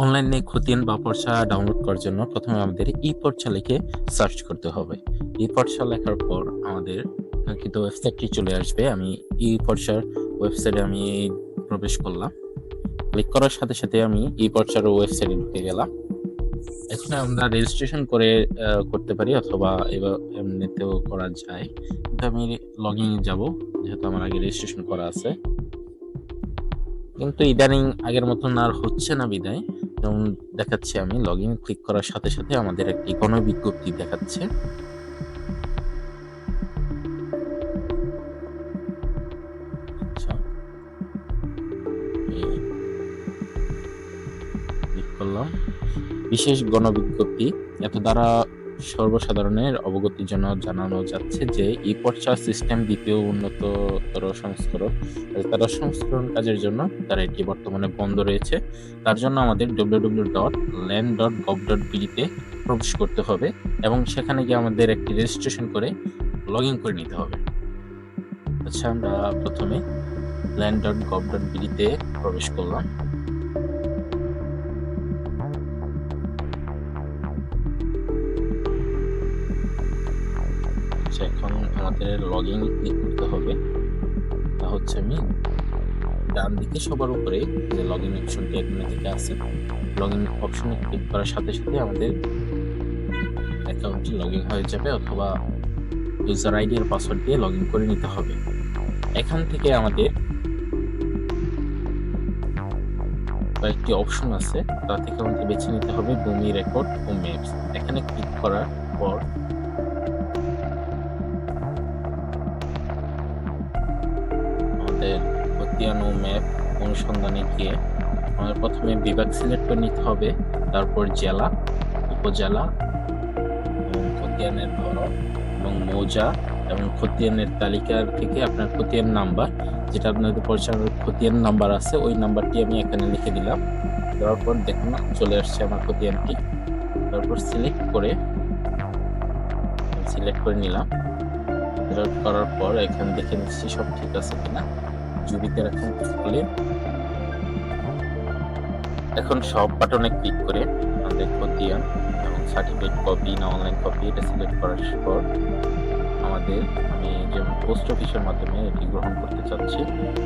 অনলাইনে খতিয়ান বা পর্চা ডাউনলোড করার জন্য প্রথমে আমাদের ই পর্চা লিখে সার্চ করতে হবে। ই পর্চা লেখার পর আমাদের কিন্তু ওয়েবসাইটটি চলে আসবে। আমি ই পর্চার ওয়েবসাইটে আমি প্রবেশ করলাম। ক্লিক করার সাথে সাথে আমি ই পর্চার ওয়েবসাইটে ঢুকে গেলাম। এখানে আমরা রেজিস্ট্রেশন করে করতে পারি অথবা এবার এমনিতেও করা যায়। কিন্তু আমি লগ ইন যাব, যেহেতু আমার আগে রেজিস্ট্রেশন করা আছে। কিন্তু ইদানিং আগের মতন আর হচ্ছে না বিদায়। যেমন দেখাচ্ছি আমি লগ ইন ক্লিক করার সাথে সাথে আমাদের একটি গণবিজ্ঞপ্তি দেখাচ্ছে। আচ্ছা। বিশেষ গণবিজ্ঞপ্তি, এত দ্বারা সর্বসাধারণের অবগতির জন্য জানানো যাচ্ছে যে ই পর্চা সিস্টেম দ্বিতীয় উন্নততর সংস্করণ তারা সংস্করণ কাজের জন্য তারা এটি বর্তমানে বন্ধ রয়েছে। তার জন্য আমাদের WWW dot land dot gov dot বিডিতে প্রবেশ করতে হবে এবং সেখানে গিয়ে আমাদের একটি রেজিস্ট্রেশন করে লগ ইন করে নিতে হবে। আচ্ছা আমরা প্রথমে ল্যান্ড ডট গভ ডট বিডিতে প্রবেশ করলাম। আচ্ছা এখন আমাদের লগ ইন ক্লিক করতে হবে। তা হচ্ছে আমি ডান দিকে সবার উপরে যে লগ ইন অপশনটি এখানে থেকে আছে লগ ইন অপশনে ক্লিক করার সাথে সাথে আমাদের অ্যাকাউন্টটি লগ ইন হয়ে যাবে অথবা ইউজার আইডি আর পাসওয়ার্ড দিয়ে লগ ইন করে নিতে হবে। এখান থেকে আমাদের কয়েকটি অপশন আছে, তা থেকে আমাদের বেছে নিতে হবে ভূমি রেকর্ড ও ম্যাপস এখানে ক্লিক করার পর ও ম্যাপ অনুসন্ধানে গিয়ে আমাদের প্রথমে বিভাগ সিলেক্ট করে নিতে হবে, তারপর জেলা, উপজেলা এবং খতিয়ানের ধরন এবং মৌজা এবং খতিয়ানের তালিকার থেকে আপনার খতিয়ান নাম্বার যেটা আপনাদের পরিচালনার খতিয়ান নাম্বার আছে, ওই নাম্বারটি আমি এখানে লিখে দিলাম। দেওয়ার পর দেখুন, চলে আসছে আমার খতিয়ানটি। তারপর সিলেক্ট করে সিলেক্ট করে নিলাম। করার পর এখানে দেখে নিচ্ছি সব ঠিক আছে কিনা। জুবিতে রাখুন করলে এখন সব বাটনে ক্লিক করে আমাদের খতিয়ান এবং সার্টিফিকেট কপি না অনলাইন কপি এটা সিলেক্ট করার পর আমাদের, আমি যেমন পোস্ট অফিসের মাধ্যমে এটি গ্রহণ করতে চাচ্ছি,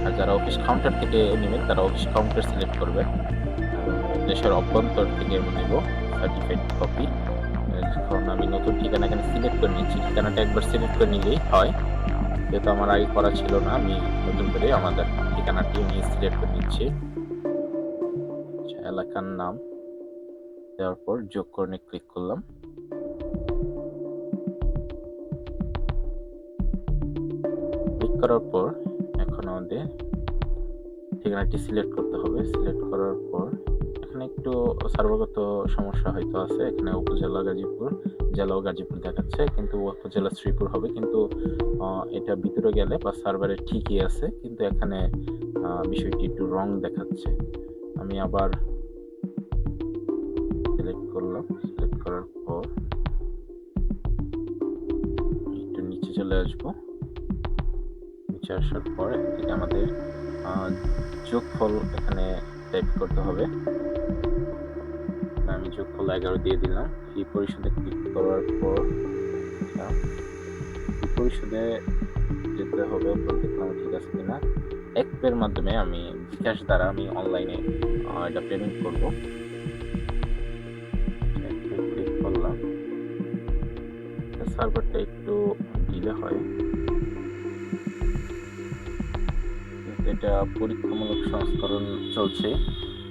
আর যারা অফিস কাউন্টার থেকে নেবেন, তারা অফিস কাউন্টার সিলেক্ট করবে। দেশের অভ্যন্তর থেকে আমি নেব সার্টিফিকেট কপি এখন আমি নতুন ঠিকানা এখানে সিলেক্ট করে নিচ্ছি ঠিকানাটা একবার সিলেক্ট করে নিলেই হয়। যেহেতু আমার আগে করা ছিল না আমি নতুন করে আমাদের ঠিকানাটি আমি সিলেক্ট করে নিচ্ছি। আচ্ছা, এলাকার নাম। দেওয়ার পর যোগ করে ক্লিক করলাম। ক্লিক করার পর এখন আমাদের ঠিকানাটি সিলেক্ট করতে হবে। সিলেক্ট করার পর একটু সার্ভারগত সমস্যা হয়তো আছে। এখানে উপজেলা গাজীপুর, জেলাও গাজীপুর দেখাচ্ছে, কিন্তু উপজেলা শ্রীপুর হবে। কিন্তু এটা ভিতরে গেলে বা সার্ভারে ঠিকই আছে, কিন্তু এখানে বিষয়টি একটু রং দেখাচ্ছে। আমি আবার সিলেক্ট করলাম। সিলেক্ট করার পর একটু নিচে চলে আসব। নিচে আসার পর আমাদের যোগফল এখানে টাইপ করতে হবে। যোগফল এগারো দিয়ে দিলাম। ফি পরিশোধে ক্লিক করার পর আচ্ছা, ফি পরিশোধে যেতে হবে দেখলাম ঠিক আছে কিনা। অ্যাপের মাধ্যমে আমি বিকাশ দ্বারা আমি অনলাইনে এটা পেমেন্ট করব। ক্লিক করলাম। সার্ভারটা একটু ডিলে হয়। এটা পরীক্ষামূলক সংস্করণ চলছে।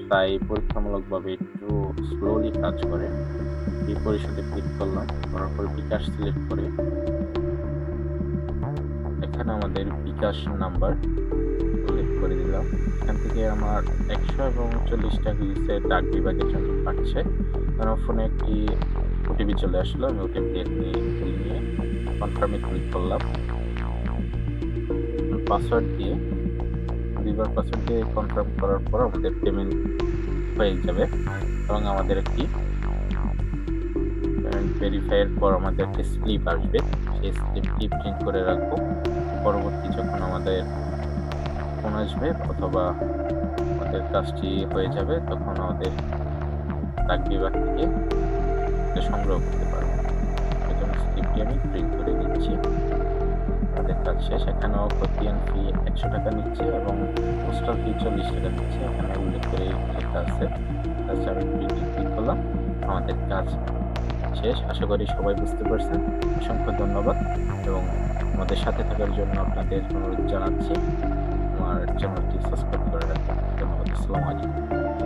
তাই পরীক্ষামূলকভাবে একটু স্লোলি কাজ করে। এই পরিষদে ক্লিক করলাম, করার পর বিকাশ সিলেক্ট করে। এখানে আমাদের বিকাশ নাম্বার উল্লেখ করে দিলাম। এখান থেকে আমার একশো এবং চল্লিশ টাকা দিচ্ছে ডাক বিভাগের জন্য পাচ্ছে আমার ফোনে একটি ওটিপি চলে আসলো, আমি ওটিপি নিয়ে কনফার্মে ক্লিক করলাম। পাসওয়ার্ড দিয়ে পাসওয়ার্ড দিয়ে কনফার্ম করার পর আমাদের পেমেন্ট হয়ে যাবে এবং আমাদের একটি পেমেন্ট ভেরিফাইয়ের পর আমাদের একটি স্লিপ আসবে। সেই স্লিপটি প্রিন্ট করে রাখব। পরবর্তী যখন আমাদের ফোন আসবে অথবা আমাদের কাজটি হয়ে যাবে, তখন আমাদের ডাক বিভাগ থেকে সংগ্রহ করতে পারব। এজন্য স্লিপটি আমি প্রিন্ট করে দিচ্ছি। আমাদের কাজ শেষ। এখানেও খতিয়ান ফি একশো টাকা নিচ্ছে এবং পোস্টাল ফি চল্লিশ টাকা নিচ্ছে। এখানে উল্লেখ করে লেখা আছে আচ্ছা আমি ক্লিক করলাম। আমাদের কাজ শেষ। আশা করি সবাই বুঝতে পারছেন। অসংখ্য ধন্যবাদ এবং আমাদের সাথে থাকার জন্য আপনাদের অনুরোধ জানাচ্ছি। আমার চ্যানেলটি সাবস্ক্রাইব করে রাখবেন ধন্যবাদ। আসসালামু আলাইকুম।